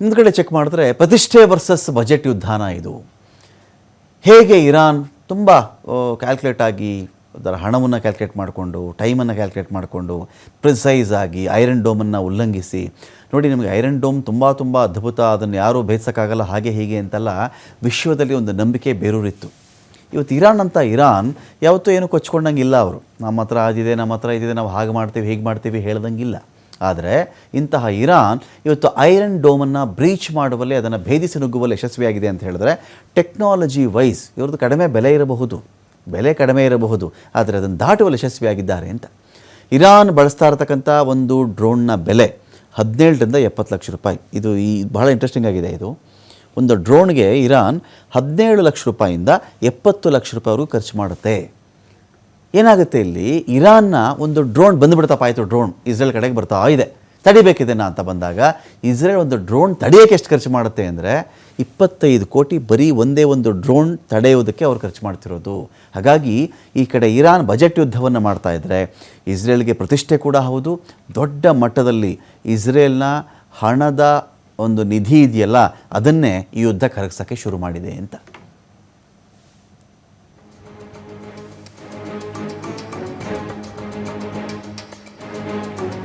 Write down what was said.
ಹಿಂದ್ಗಡೆ ಚೆಕ್ ಮಾಡಿದ್ರೆ ಪ್ರತಿಷ್ಠೆ ವರ್ಸಸ್ ಬಜೆಟ್ ಯುದ್ಧಾನ ಇದು. ಹೇಗೆ ಇರಾನ್ ತುಂಬ ಕ್ಯಾಲ್ಕುಲೇಟ್ ಆಗಿ ಅದರ ಹಣವನ್ನು ಕ್ಯಾಲ್ಕುಲೇಟ್ ಮಾಡಿಕೊಂಡು ಟೈಮನ್ನು ಕ್ಯಾಲ್ಕುಲೇಟ್ ಮಾಡಿಕೊಂಡು ಪ್ರಿಸೈಸ್ ಆಗಿ ಐರನ್ ಡೋಮನ್ನು ಉಲ್ಲಂಘಿಸಿ. ನೋಡಿ ನಿಮಗೆ ಐರನ್ ಡೋಮ್ ತುಂಬ ತುಂಬ ಅದ್ಭುತ, ಅದನ್ನು ಯಾರೂ ಭೇದಿಸೋಕ್ಕಾಗಲ್ಲ, ಹಾಗೆ ಹೀಗೆ ಅಂತೆಲ್ಲ ವಿಶ್ವದಲ್ಲಿ ಒಂದು ನಂಬಿಕೆ ಬೇರೂರಿತ್ತು. ಇವತ್ತು ಇರಾನ್ ಅಂತ ಇರಾನ್ ಯಾವತ್ತೂ ಏನು ಕೊಚ್ಕೊಂಡಂಗಿಲ್ಲ ಅವರು. ನಮ್ಮ ಹತ್ರ ಅದಿದೆ, ನಮ್ಮ ಹತ್ರ ಇದಿದೆ, ನಾವು ಹಾಗೆ ಮಾಡ್ತೀವಿ, ಹೀಗೆ ಮಾಡ್ತೀವಿ ಹೇಳ್ದಂಗಿಲ್ಲ. ಆದರೆ ಇಂತಹ ಇರಾನ್ ಇವತ್ತು ಐರನ್ ಡೋಮನ್ನು ಬ್ರೀಚ್ ಮಾಡುವಲ್ಲಿ ಅದನ್ನು ಭೇದಿಸಿ ನುಗ್ಗುವಲ್ಲಿ ಯಶಸ್ವಿಯಾಗಿದೆ ಅಂತ ಹೇಳಿದ್ರೆ ಟೆಕ್ನಾಲಜಿ ವೈಸ್ ಇವ್ರದ್ದು ಕಡಿಮೆ ಬೆಲೆ ಇರಬಹುದು. ಬೆಲೆ ಕಡಿಮೆ ಇರಬಹುದು. ಆದರೆ ಅದನ್ನು ದಾಟುವಲ್ಲಿ ಯಶಸ್ವಿಯಾಗಿದ್ದಾರೆ ಅಂತ. ಇರಾನ್ ಬಳಸ್ತಾ ಇರತಕ್ಕಂಥ ಒಂದು ಡ್ರೋನ್ನ ಬೆಲೆ ಹದಿನೇಳರಿಂದ ಎಪ್ಪತ್ತು ಲಕ್ಷ ರೂಪಾಯಿ. ಇದು ಈ ಬಹಳ ಇಂಟ್ರೆಸ್ಟಿಂಗ್ ಆಗಿದೆ ಇದು. ಒಂದು ಡ್ರೋನ್ಗೆ ಇರಾನ್ ಹದಿನೇಳು ಲಕ್ಷ ರೂಪಾಯಿಂದ ಎಪ್ಪತ್ತು ಲಕ್ಷ ರೂಪಾಯಿವರೆಗೂ ಖರ್ಚು ಮಾಡುತ್ತೆ. ಏನಾಗುತ್ತೆ ಇಲ್ಲಿ? ಇರಾನ್ನ ಒಂದು ಡ್ರೋನ್ ಬಂದುಬಿಡ್ತಪ್ಪ ಆಯಿತು ಡ್ರೋನ್ ಇಸ್ರೇಲ್ ಕಡೆಗೆ ಬರ್ತಾ ಇದೆ. ತಡಿಬೇಕಿದೆನಾ ಅಂತ ಬಂದಾಗ, ಇಸ್ರೇಲ್ ಒಂದು ಡ್ರೋನ್ ತಡೆಯೋಕ್ಕೆ ಎಷ್ಟು ಖರ್ಚು ಮಾಡುತ್ತೆ ಅಂದರೆ, ಇಪ್ಪತ್ತೈದು ಕೋಟಿ ಬರೀ ಒಂದೇ ಒಂದು ಡ್ರೋನ್ ತಡೆಯೋದಕ್ಕೆ ಅವ್ರು ಖರ್ಚು ಮಾಡ್ತಿರೋದು. ಹಾಗಾಗಿ, ಈ ಕಡೆ ಇರಾನ್ ಬಜೆಟ್ ಯುದ್ಧವನ್ನು ಮಾಡ್ತಾ ಇದ್ದರೆ ಇಸ್ರೇಲ್ಗೆ ಪ್ರತಿಷ್ಠೆ ಕೂಡ ಹೌದು. ದೊಡ್ಡ ಮಟ್ಟದಲ್ಲಿ ಇಸ್ರೇಲ್ನ ಹಣದ ಒಂದು ನಿಧಿ ಇದೆಯಲ್ಲ, ಅದನ್ನೇ ಈ ಯುದ್ಧ ಕರಗಿಸೋಕ್ಕೆ ಶುರು ಮಾಡಿದೆ ಅಂತ.